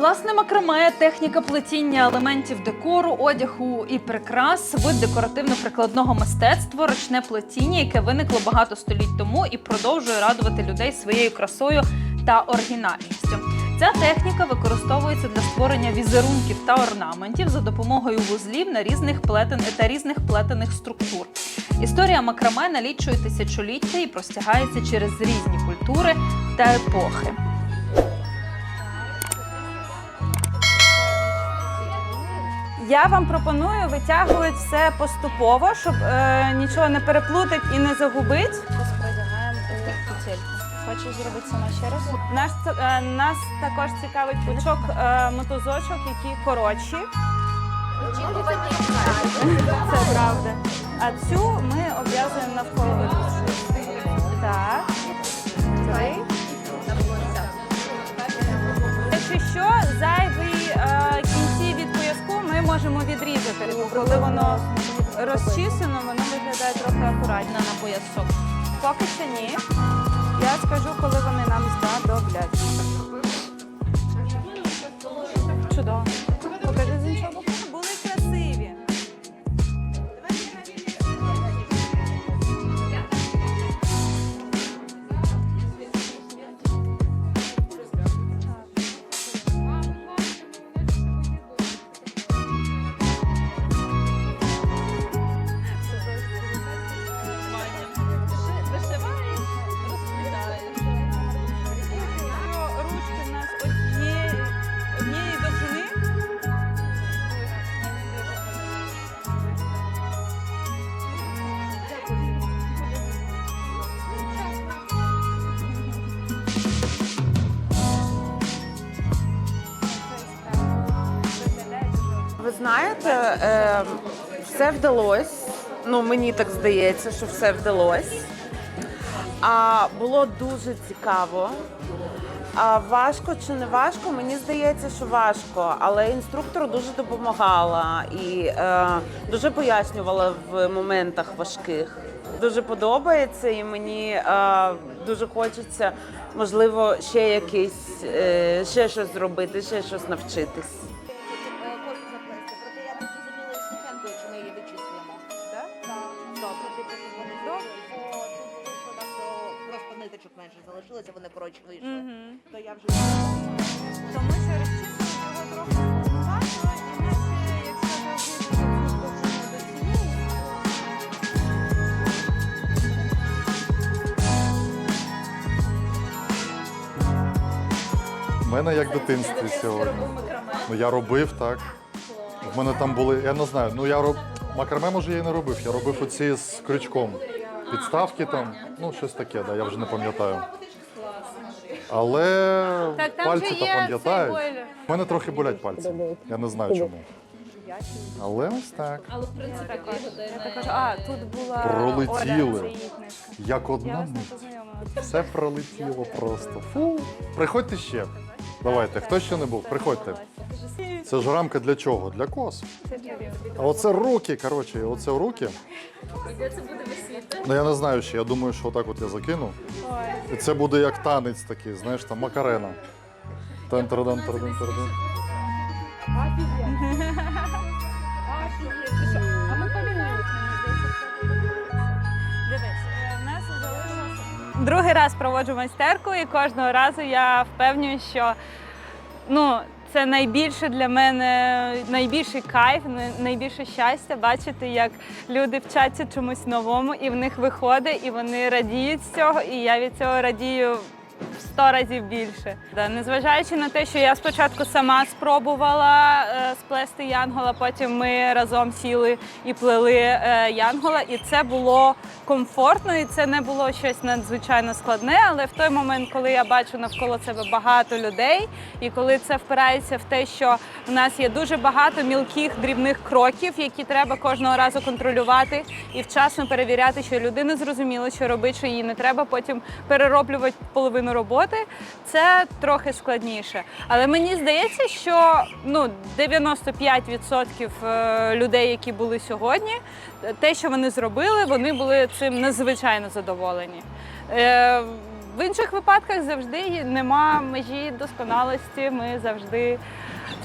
Власне, макраме, техніка плетіння елементів декору, одягу і прикрас, вид декоративно-прикладного мистецтва, ручне плетіння, яке виникло багато століть тому і продовжує радувати людей своєю красою та оригінальністю. Ця техніка використовується для створення візерунків та орнаментів за допомогою вузлів на різних плетен та різних плетених структур. Історія макраме налічує тисячоліття і простягається через різні культури та епохи. Я вам пропоную витягувати все поступово, щоб е, нічого не переплутати і не загубити. Розпродягаємо петельку. Хочеш зробити сама ще раз? Наш, е, нас також цікавить пучок е, мотузочок, які коротші. Це правда. А цю ми обв'язуємо навколо випуску. Так. Три. Можемо відрізати. Коли воно розчисено, воно виглядає трохи акуратно на поясок. Поки що ні. Я скажу, коли вони нам знадоблять. Ви знаєте, е, все вдалося. Ну, мені так здається, що все вдалося. А було дуже цікаво. А важко чи не важко? Мені здається, що важко, але інструктор дуже допомагала і е, дуже пояснювала в моментах важких. Дуже подобається, і мені е, дуже хочеться, можливо, ще якийсь, е, ще щось зробити, ще щось навчитись. Якщо вичислюємо. Так? Так. Добре, щоб тут вийшло так, то просто ниточок менше залишилося, вони коротше вийшли. То я вже його трохи якщо довжину до цієї, У мене як в дитинстві сьогодні. Ну я робив так. В мене там були, я не знаю, ну я роб... макраме, може, я і не робив. Я робив оці з крючком. Підставки там, ну щось таке, да, я вже не пам'ятаю. Але Так, там пальці же то є пам'ятають. цей бойлер. У мене трохи болять пальці. Я не знаю чому. Але ось так. я так кажу, а, тут була Пролетіли. Оля, це її книжка. Як Я одна вас не мить. познайомила. Все пролетіло просто. Фу. Приходьте ще. Давайте, хто ще не був, приходьте. Це ж рамка для чого? Для кос. А оце руки, коротше, оце руки. Ну я не знаю ще, я думаю, що отак от я закину. І це буде як танець такий, знаєш, там макарена. тан Другий раз проводжу майстерку, і кожного разу я впевнюю, що ну, це найбільше для мене найбільший кайф, найбільше щастя бачити, як люди вчаться чомусь новому, і в них виходить, і вони радіють з цього, і я від цього радію. В сто разів більше. Незважаючи на те, що я спочатку сама спробувала е, сплести янгола, потім ми разом сіли і плели е, янгола, і це було комфортно, і це не було щось надзвичайно складне. Але в той момент, коли я бачу навколо себе багато людей, і коли це впирається в те, що в нас є дуже багато мілких дрібних кроків, які треба кожного разу контролювати і вчасно перевіряти, що людина зрозуміла, що робить, що їй не треба потім перероблювати половину роботи. Це трохи складніше. Але мені здається, що ну 95% е, людей, які були сьогодні, те, що вони зробили, вони були цим надзвичайно задоволені. В інших випадках завжди нема межі досконалості. Ми завжди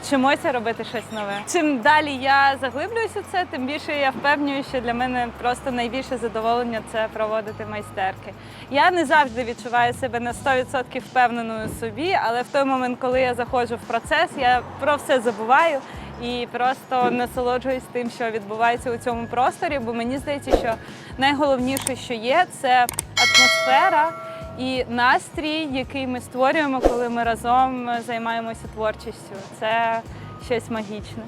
вчимося робити щось нове. Чим далі я заглиблююся в це, тим більше я впевнюю, що для мене просто найбільше задоволення це проводити майстерки. Я не завжди відчуваю себе на 100% впевненою собі, але в той момент, коли я заходжу в процес, я про все забуваю. І просто насолоджуюсь тим, що відбувається у цьому просторі, бо мені здається, що найголовніше, що є, це атмосфера і настрій, який ми створюємо, коли ми разом займаємося творчістю. Це щось магічне.